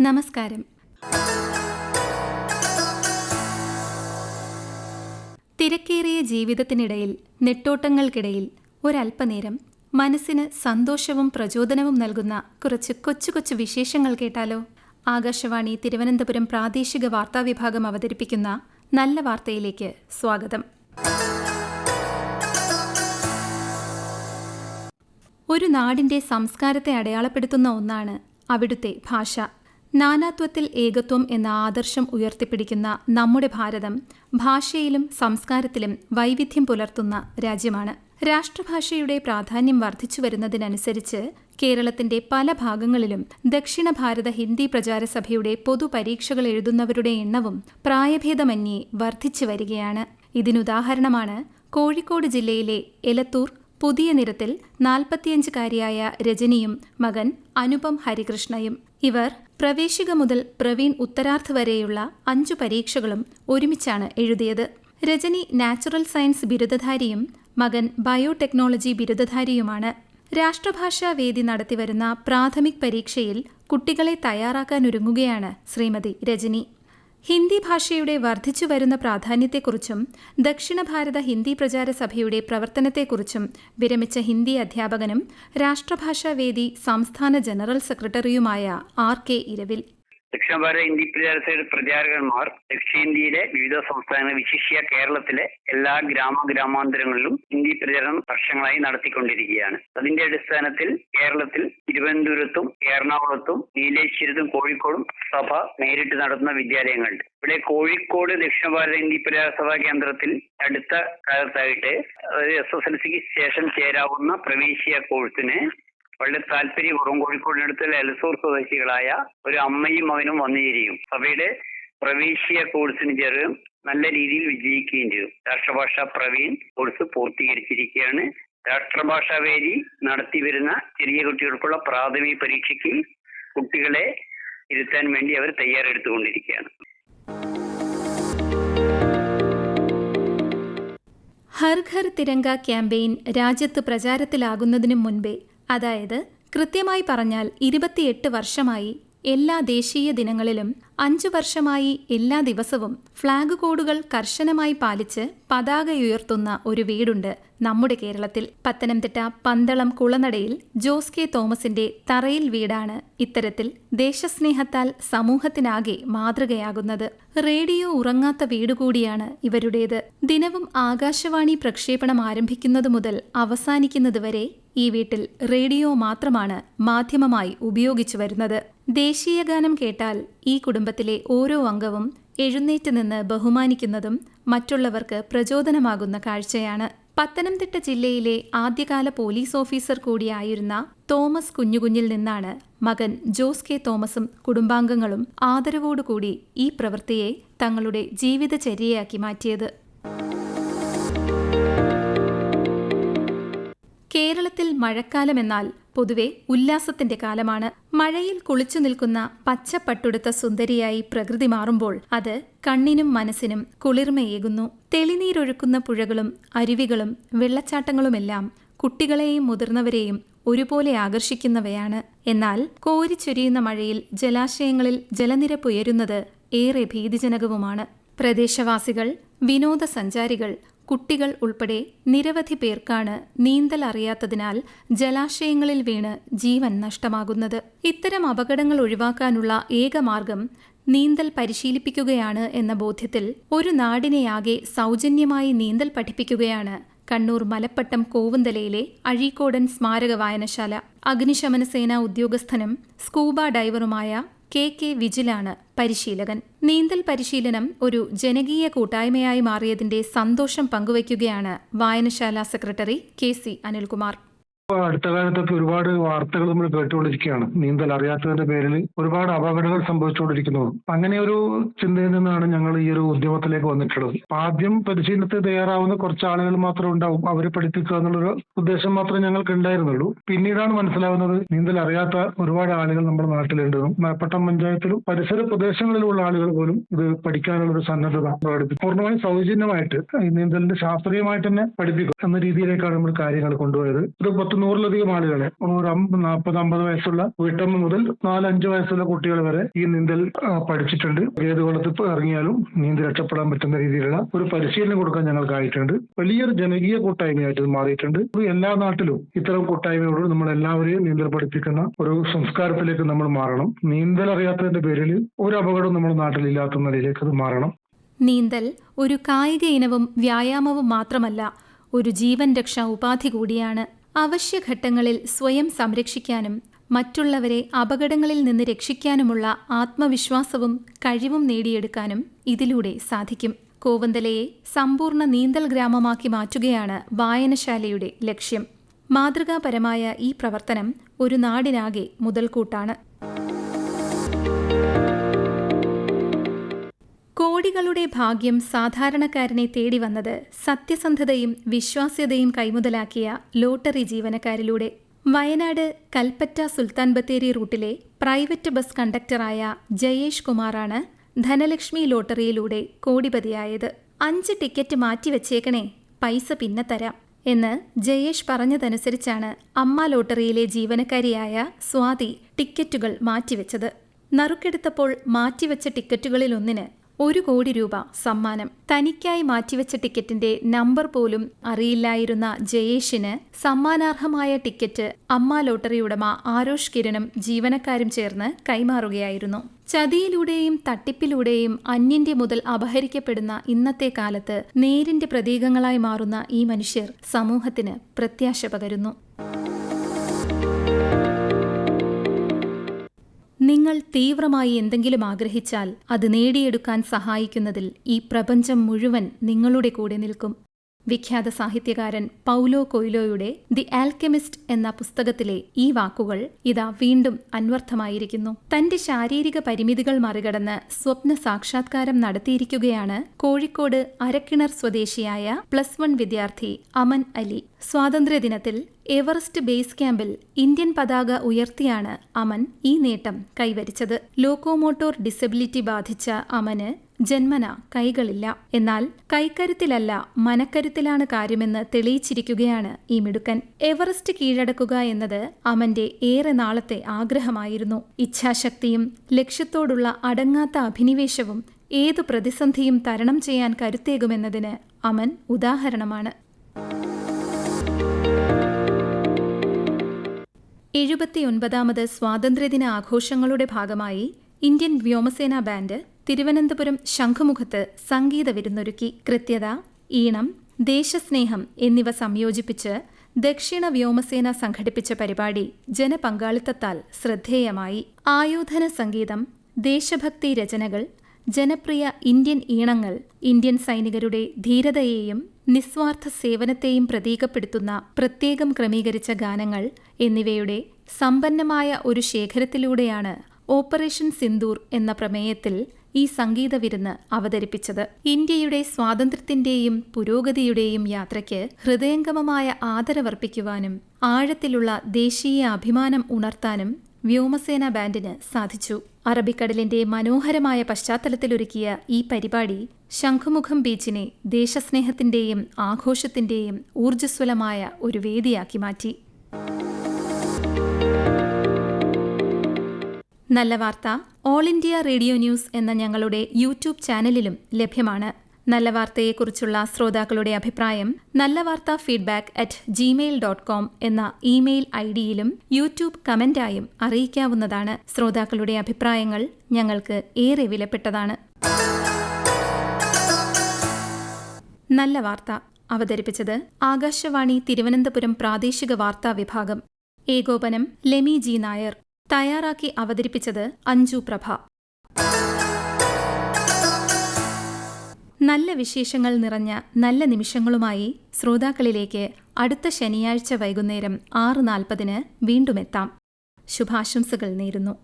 നമസ്കാരം. തിരക്കേറിയ ജീവിതത്തിനിടയിൽ നെട്ടോട്ടങ്ങൾക്കിടയിൽ ഒരല്പനേരം മനസ്സിന് സന്തോഷവും പ്രചോദനവും നൽകുന്ന കുറച്ച് കൊച്ചു കൊച്ചു വിശേഷങ്ങൾ കേട്ടാലോ? ആകാശവാണി തിരുവനന്തപുരം പ്രാദേശിക വാർത്താ വിഭാഗം അവതരിപ്പിക്കുന്ന നല്ല വാർത്തയിലേക്ക് സ്വാഗതം. ഒരു നാടിന്റെ സംസ്കാരത്തെ അടയാളപ്പെടുത്തുന്ന ഒന്നാണ് അവിടുത്തെ ഭാഷ. നാനാത്വത്തിൽ ഏകത്വം എന്ന ആദർശം ഉയർത്തിപ്പിടിക്കുന്ന നമ്മുടെ ഭാരതം ഭാഷയിലും സംസ്കാരത്തിലും വൈവിധ്യം പുലർത്തുന്ന രാജ്യമാണ്. രാഷ്ട്രഭാഷയുടെ പ്രാധാന്യം വർദ്ധിച്ചു വരുന്നതിനനുസരിച്ച് കേരളത്തിന്റെ പല ഭാഗങ്ങളിലും ദക്ഷിണ ഭാരത ഹിന്ദി പ്രചാരസഭയുടെ പൊതുപരീക്ഷകൾ എഴുതുന്നവരുടെ എണ്ണവും പ്രായഭേദമന്യേ വർദ്ധിച്ചു വരികയാണ്. ഇതിനുദാഹരണമാണ് കോഴിക്കോട് ജില്ലയിലെ എലത്തൂർ പുതിയ നിരത്തിൽ നാൽപ്പത്തിയഞ്ചുകാരിയായ രജനിയും മകൻ അനുപം ഹരികൃഷ്ണയും. ഇവർ പ്രവേശിക മുതൽ പ്രവീൺ ഉത്തരാർദ്ധ വരെയുള്ള അഞ്ചു പരീക്ഷകളും ഒരുമിച്ചാണ് എഴുതിയത്. രജനി നാച്ചുറൽ സയൻസ് ബിരുദധാരിയും മകൻ ബയോടെക്നോളജി ബിരുദധാരിയുമാണ്. രാഷ്ട്രഭാഷാ വേദി നടത്തിവരുന്ന പ്രാഥമിക് പരീക്ഷയിൽ കുട്ടികളെ തയ്യാറാക്കാനൊരുങ്ങുകയാണ് ശ്രീമതി രജനി. ഹിന്ദി ഭാഷയുടെ വർദ്ധിച്ചു വരുന്ന പ്രാധാന്യത്തെക്കുറിച്ചും ദക്ഷിണ ഭാരത ഹിന്ദി പ്രചാര സഭയുടെ പ്രവർത്തനത്തെക്കുറിച്ചും വിരമിച്ച ഹിന്ദി അധ്യാപകനും രാഷ്ട്രഭാഷാ വേദി സംസ്ഥാന ജനറൽ സെക്രട്ടറിയുമായ ആർ കെ ഇരവിൽ ദക്ഷിണ ഭാരത ഹിന്ദി പ്രചാരസയുടെ പ്രചാരകന്മാർ ദക്ഷിണേന്ത്യയിലെ വിവിധ സംസ്ഥാനങ്ങൾ വിശിഷ്യ കേരളത്തിലെ എല്ലാ ഗ്രാമ ഗ്രാമാന്തരങ്ങളിലും ഹിന്ദി പ്രചാരണം വർഷങ്ങളായി നടത്തിക്കൊണ്ടിരിക്കുകയാണ്. അതിന്റെ അടിസ്ഥാനത്തിൽ കേരളത്തിൽ തിരുവനന്തപുരത്തും എറണാകുളത്തും നീലേശ്വരത്തും കോഴിക്കോടും സഭ നേരിട്ട് നടത്തുന്ന വിദ്യാലയങ്ങളുണ്ട് ഇവിടെ കോഴിക്കോട് ദക്ഷിണ ഭാരത ഹിന്ദി പ്രചാര സഭാ കേന്ദ്രത്തിൽ അടുത്ത കാലത്തായിട്ട് എസ് എസ് എൽ സിക്ക് ശേഷം ചേരാവുന്ന പ്രവേശിയ കോഴ്സിന് വളരെ താല്പര്യപൂർവം കോഴിക്കോടിനടുത്ത് എലസൂർ സ്വദേശികളായ ഒരു അമ്മയും അവനും വന്നു ചേരുകയും സഭയുടെ പ്രവേശിയ കോഴ്സിന് ചേരുകയും നല്ല രീതിയിൽ വിജയിക്കുകയും ചെയ്തു. രാഷ്ട്രഭാഷ പ്രവീൺ കോഴ്സ് പൂർത്തീകരിച്ചിരിക്കുകയാണ്. രാഷ്ട്രഭാഷാ വേദി നടത്തി വരുന്ന ചെറിയ കുട്ടികൾക്കുള്ള പ്രാഥമിക പരീക്ഷയ്ക്ക് കുട്ടികളെ ഇരുത്താൻ വേണ്ടി അവർ തയ്യാറെടുത്തുകൊണ്ടിരിക്കുകയാണ്. ഹർ ഘർ തിരങ്ക ക്യാമ്പയിൻ രാജ്യത്ത് പ്രചാരത്തിലാകുന്നതിനു മുൻപേ അതായത് കൃത്യമായി പറഞ്ഞാൽ ഇരുപത്തിയെട്ട് വർഷമായി എല്ലാ ദേശീയ ദിനങ്ങളിലും അഞ്ചു വർഷമായി എല്ലാ ദിവസവും ഫ്ളാഗ് കോഡുകൾ കർശനമായി പാലിച്ച് പതാകയുയർത്തുന്ന ഒരു വീടുണ്ട് നമ്മുടെ കേരളത്തിൽ. പത്തനംതിട്ട പന്തളം കുളനടയിൽ ജോസ് കെ തോമസിന്റെ തറയിൽ വീടാണ് ഇത്തരത്തിൽ ദേശസ്നേഹത്താൽ സമൂഹത്തിനാകെ മാതൃകയാകുന്നത്. റേഡിയോ ഉറങ്ങാത്ത വീട് കൂടിയാണ് ഇവരുടേത്. ദിനവും ആകാശവാണി പ്രക്ഷേപണം ആരംഭിക്കുന്നതു മുതൽ അവസാനിക്കുന്നതുവരെ ഈ വീട്ടിൽ റേഡിയോ മാത്രമാണ് മാധ്യമമായി ഉപയോഗിച്ചു വരുന്നത്. ദേശീയഗാനം കേട്ടാൽ ഈ കുടുംബത്തിലെ ഓരോ അംഗവും എഴുന്നേറ്റ് നിന്ന് ബഹുമാനിക്കുന്നതും മറ്റുള്ളവർക്ക് പ്രചോദനമാകുന്ന കാഴ്ചയാണ്. പത്തനംതിട്ട ജില്ലയിലെ ആദ്യകാല പോലീസ് ഓഫീസർ കൂടിയായിരുന്ന തോമസ് കുഞ്ഞുകുഞ്ഞിൽ നിന്നാണ് മകൻ ജോസ് കെ തോമസും കുടുംബാംഗങ്ങളും ആദരവോടുകൂടി ഈ പ്രവൃത്തിയെ തങ്ങളുടെ ജീവിതചര്യയാക്കി മാറ്റിയത്. കേരളത്തിൽ മഴക്കാലമെന്നാൽ പൊതുവെ ഉല്ലാസത്തിന്റെ കാലമാണ്. മഴയിൽ കുളിച്ചു നിൽക്കുന്ന പച്ചപ്പട്ടുടുത്ത സുന്ദരിയായി പ്രകൃതി മാറുമ്പോൾ അത് കണ്ണിനും മനസ്സിനും കുളിർമയേകുന്നു. തെളിനീരൊഴുക്കുന്ന പുഴകളും അരുവികളും വെള്ളച്ചാട്ടങ്ങളുമെല്ലാം കുട്ടികളെയും മുതിർന്നവരെയും ഒരുപോലെ ആകർഷിക്കുന്നവയാണ്. എന്നാൽ കോരിച്ചൊരിയുന്ന മഴയിൽ ജലാശയങ്ങളിൽ ജലനിരപ്പ് ഉയരുന്നത് ഏറെ ഭീതിജനകവുമാണ്. പ്രദേശവാസികൾ വിനോദസഞ്ചാരികൾ കുട്ടികൾ ഉൾപ്പെടെ നിരവധി പേർക്കാണ് നീന്തൽ അറിയാത്തതിനാൽ ജലാശയങ്ങളിൽ വീണ് ജീവൻ നഷ്ടമാകുന്നത്. ഇത്തരം അപകടങ്ങൾ ഒഴിവാക്കാനുള്ള ഏക മാർഗം നീന്തൽ പരിശീലിപ്പിക്കുകയാണ് എന്ന ബോധ്യത്തിൽ ഒരു നാടിനെയാകെ സൗജന്യമായി നീന്തൽ പഠിപ്പിക്കുകയാണ് കണ്ണൂർ മലപ്പട്ടം കോവുന്തലയിലെ അഴീക്കോടൻ സ്മാരക വായനശാല. അഗ്നിശമന സേനാ ഉദ്യോഗസ്ഥനും സ്കൂബ ഡൈവറുമായ കെ കെ വിജിലാണ് പരിശീലകൻ. നീന്തൽ പരിശീലനം ഒരു ജനകീയ കൂട്ടായ്മയായി മാറിയതിന്റെ സന്തോഷം പങ്കുവയ്ക്കുകയാണ് വായനശാല സെക്രട്ടറി കെ സി അനിൽകുമാർ. അടുത്ത കാലത്തൊക്കെ ഒരുപാട് വാർത്തകൾ നമ്മൾ കേട്ടുകൊണ്ടിരിക്കുകയാണ്. നീന്തൽ അറിയാത്തതിന്റെ പേരിൽ ഒരുപാട് അപകടങ്ങൾ സംഭവിച്ചുകൊണ്ടിരിക്കുന്നു അങ്ങനെ ഒരു ചിന്തയിൽ നിന്നാണ് ഞങ്ങൾ ഈ ഒരു ഉദ്യമത്തിലേക്ക് വന്നിട്ടുള്ളത്. ആദ്യം പരിശീലനത്തിന് തയ്യാറാവുന്ന കുറച്ച് ആളുകൾ മാത്രം ഉണ്ടാവും അവരെ പഠിപ്പിക്കുക എന്നുള്ളൊരു ഉദ്ദേശം മാത്രമേ ഞങ്ങൾക്ക് ഉണ്ടായിരുന്നുള്ളൂ. പിന്നീടാണ് മനസ്സിലാവുന്നത് നീന്തൽ അറിയാത്ത ഒരുപാട് ആളുകൾ നമ്മുടെ നാട്ടിലുണ്ടെന്നും മലപ്പട്ടം പഞ്ചായത്തിലും പരിസര പ്രദേശങ്ങളിലുള്ള ആളുകൾ പോലും ഇത് പഠിക്കാനുള്ള ഒരു സന്നദ്ധത പ്രകടിപ്പിക്കും പൂർണമായും സൗജന്യമായിട്ട് നീന്തലിന്റെ ശാസ്ത്രീയമായിട്ട് തന്നെ പഠിപ്പിക്കും എന്ന രീതിയിലേക്കാണ് നമ്മൾ കാര്യങ്ങൾ കൊണ്ടുപോയത്. ഒരു പത്ത് പത്ത് നൂറിലധികം ആളുകളെ. ഒരു നാൽപ്പത് അമ്പത് വയസ്സുള്ള വീട്ടമ്മ മുതൽ നാലഞ്ച് വയസ്സുള്ള കുട്ടികൾ വരെ ഈ നീന്തൽ പഠിച്ചിട്ടുണ്ട്. ഏത് വെള്ളത്തിൽ ഇറങ്ങിയാലും നീന്തി രക്ഷപ്പെടാൻ പറ്റുന്ന രീതിയിലുള്ള ഒരു പരിശീലനം കൊടുക്കാൻ ഞങ്ങൾക്കായിട്ടുണ്ട്. വലിയൊരു ജനകീയ കൂട്ടായ്മയായിട്ട് മാറിയിട്ടുണ്ട്. എല്ലാ നാട്ടിലും ഇത്തരം കൂട്ടായ്മയോട് നമ്മൾ എല്ലാവരെയും നീന്തൽ പഠിപ്പിക്കുന്ന ഒരു സംസ്കാരത്തിലേക്ക് നമ്മൾ മാറണം. നീന്തൽ അറിയാത്തതിന്റെ പേരിൽ ഒരു അപകടം നമ്മുടെ നാട്ടിലില്ലാത്ത നിലയിലേക്ക് അത് മാറണം. നീന്തൽ ഒരു കായിക ഇനവും വ്യായാമവും മാത്രമല്ല ഒരു ജീവൻ രക്ഷാ ഉപാധി കൂടിയാണ്. അവശ്യഘട്ടങ്ങളിൽ സ്വയം സംരക്ഷിക്കാനും മറ്റുള്ളവരെ അപകടങ്ങളിൽ നിന്ന് രക്ഷിക്കാനുമുള്ള ആത്മവിശ്വാസവും കഴിവും നേടിയെടുക്കാനും ഇതിലൂടെ സാധിക്കും. കോവന്തലയെ സമ്പൂർണ നീന്തൽ ഗ്രാമമാക്കി മാറ്റുകയാണ് വായനശാലയുടെ ലക്ഷ്യം. മാതൃകാപരമായ ഈ പ്രവർത്തനം ഒരു നാടിനാകെ മുതൽക്കൂട്ടാണ്. കോടികളുടെ ഭാഗ്യം സാധാരണക്കാരനെ തേടി വന്നത് സത്യസന്ധതയും വിശ്വാസ്യതയും കൈമുതലാക്കിയ ലോട്ടറി ജീവനക്കാരിലൂടെ. വയനാട് കൽപ്പറ്റ സുൽത്താൻ ബത്തേരി റൂട്ടിലെ പ്രൈവറ്റ് ബസ് കണ്ടക്ടറായ ജയേഷ് കുമാറാണ് ധനലക്ഷ്മി ലോട്ടറിയിലൂടെ കോടിപതിയായത്. അഞ്ച് ടിക്കറ്റ് മാറ്റിവെച്ചേക്കണേ പൈസ പിന്നെ തരാം എന്ന് ജയേഷ് പറഞ്ഞതനുസരിച്ചാണ് അമ്മ ലോട്ടറിയിലെ ജീവനക്കാരിയായ സ്വാതി ടിക്കറ്റുകൾ മാറ്റിവെച്ചത്. നറുക്കെടുത്തപ്പോൾ മാറ്റിവെച്ച ടിക്കറ്റുകളിലൊന്നിന് ഒരു കോടി രൂപ സമ്മാനം. തനിക്കായി മാറ്റിവെച്ച ടിക്കറ്റിന്റെ നമ്പർ പോലും അറിയില്ലായിരുന്ന ജയേഷിന് സമ്മാനാർഹമായ ടിക്കറ്റ് അമ്മ ലോട്ടറി ഉടമ ആരോഷ് കിരണും ജീവനക്കാരും ചേർന്ന് കൈമാറുകയായിരുന്നു. ചതിയിലൂടെയും തട്ടിപ്പിലൂടെയും അന്യന്റെ മുതൽ അപഹരിക്കപ്പെടുന്ന ഇന്നത്തെ കാലത്ത് നേരിന്റെ പ്രതീകങ്ങളായി മാറുന്ന ഈ മനുഷ്യർ സമൂഹത്തിന് പ്രത്യാശ പകരുന്നു. നിങ്ങൾ തീവ്രമായി എന്തെങ്കിലും ആഗ്രഹിച്ചാൽ അത് നേടിയെടുക്കാൻ സഹായിക്കുന്നതിൽ ഈ പ്രപഞ്ചം മുഴുവൻ നിങ്ങളുടെ കൂടെ നിൽക്കും. വിഖ്യാത സാഹിത്യകാരൻ പൗലോ കൊയ്ലോയുടെ ദി ആൽക്കെമിസ്റ്റ് എന്ന പുസ്തകത്തിലെ ഈ വാക്കുകൾ ഇതാ വീണ്ടും അന്വർത്ഥമായിരിക്കുന്നു. തന്റെ ശാരീരിക പരിമിതികൾ മറികടന്ന് സ്വപ്ന സാക്ഷാത്കാരം നടത്തിയിരിക്കുകയാണ് കോഴിക്കോട് അരക്കിണർ സ്വദേശിയായ പ്ലസ് വൺ വിദ്യാർത്ഥി അമൻ അലി. സ്വാതന്ത്ര്യദിനത്തിൽ എവറസ്റ്റ് ബേസ് ക്യാമ്പിൽ ഇന്ത്യൻ പതാക ഉയർത്തിയാണ് അമൻ ഈ നേട്ടം കൈവരിച്ചത്. ലോക്കോമോട്ടോർ ഡിസബിലിറ്റി ബാധിച്ച അമന് ജന്മന കൈകളില്ല. എന്നാൽ കൈക്കരുത്തിലല്ല മനക്കരുത്തിലാണ് കാര്യമെന്ന് തെളിയിച്ചിരിക്കുകയാണ് ഈ മിടുക്കൻ. എവറസ്റ്റ് കീഴടക്കുക എന്നത് അമന്റെ ഏറെ നാളത്തെ ആഗ്രഹമായിരുന്നു. ഇച്ഛാശക്തിയും ലക്ഷ്യത്തോടുള്ള അടങ്ങാത്ത അഭിനിവേശവും ഏതു പ്രതിസന്ധിയും തരണം ചെയ്യാൻ കരുത്തേകുമെന്നതിന് അമൻ ഉദാഹരണമാണ്. എഴുപത്തിയൊൻപതാമത് സ്വാതന്ത്ര്യദിന ആഘോഷങ്ങളുടെ ഭാഗമായി ഇന്ത്യൻ വ്യോമസേന ബാൻഡ് തിരുവനന്തപുരം ശംഖുമുഖത്ത് സംഗീത വിരുന്നൊരുക്കി. കൃത്യത ഈണം ദേശസ്നേഹം എന്നിവ സംയോജിപ്പിച്ച് ദക്ഷിണ വ്യോമസേന സംഘടിപ്പിച്ച പരിപാടി ജനപങ്കാളിത്തത്താൽ ശ്രദ്ധേയമായി. ആയോധന സംഗീതം ദേശഭക്തി രചനകൾ ജനപ്രിയ ഇന്ത്യൻ ഈണങ്ങൾ ഇന്ത്യൻ സൈനികരുടെ ധീരതയെയും നിസ്വാർത്ഥ സേവനത്തെയും പ്രതീകപ്പെടുത്തുന്ന പ്രത്യേകം ക്രമീകരിച്ച ഗാനങ്ങൾ എന്നിവയുടെ സമ്പന്നമായ ഒരു ശേഖരത്തിലൂടെയാണ് ഓപ്പറേഷൻ സിന്ദൂർ എന്ന പ്രമേയത്തിൽ ഈ സംഗീത വിരുന്ന് അവതരിപ്പിച്ചത്. ഇന്ത്യയുടെ സ്വാതന്ത്ര്യത്തിന്റെയും പുരോഗതിയുടെയും യാത്രയ്ക്ക് ഹൃദയംഗമമായ ആദരവർപ്പിക്കുവാനും ആഴത്തിലുള്ള ദേശീയ അഭിമാനം ഉണർത്താനും വ്യോമസേന ബാൻഡിന് സാധിച്ചു. അറബിക്കടലിന്റെ മനോഹരമായ പശ്ചാത്തലത്തിലൊരുക്കിയ ഈ പരിപാടി ശംഖുമുഖം ബീച്ചിനെ ദേശസ്നേഹത്തിന്റെയും ആഘോഷത്തിന്റെയും ഊർജസ്വലമായ ഒരു വേദിയാക്കി മാറ്റി. നല്ല വാർത്ത ഓൾ ഇന്ത്യ റേഡിയോ ന്യൂസ് എന്ന ഞങ്ങളുടെ യൂട്യൂബ് ചാനലിലും ലഭ്യമാണ്. നല്ല വാർത്തയെക്കുറിച്ചുള്ള ശ്രോതാക്കളുടെ അഭിപ്രായം നല്ല വാർത്ത feedback at Gmail dot com എന്ന ഇമെയിൽ ഐ ഡിയിലും യൂട്യൂബ് കമന്റായും അറിയിക്കാവുന്നതാണ്. ശ്രോതാക്കളുടെ അഭിപ്രായങ്ങൾ ഞങ്ങൾക്ക് ഏറെ വിലപ്പെട്ടതാണ്. നല്ല വാർത്ത അവതരിപ്പിച്ചത് ആകാശവാണി തിരുവനന്തപുരം പ്രാദേശിക വാർത്താ വിഭാഗം. ഏകോപനം ലെമി ജി നായർ. തയ്യാറാക്കി അവതരിപ്പിച്ചത് അഞ്ജു പ്രഭ. നല്ല വിശേഷങ്ങൾ നിറഞ്ഞ നല്ല നിമിഷങ്ങളുമായി ശ്രോതാക്കളിലേക്ക് അടുത്ത ശനിയാഴ്ച വൈകുന്നേരം ആറ് നാൽപ്പതിന് വീണ്ടുമെത്താം ശുഭാശംസകൾ നേരുന്നു.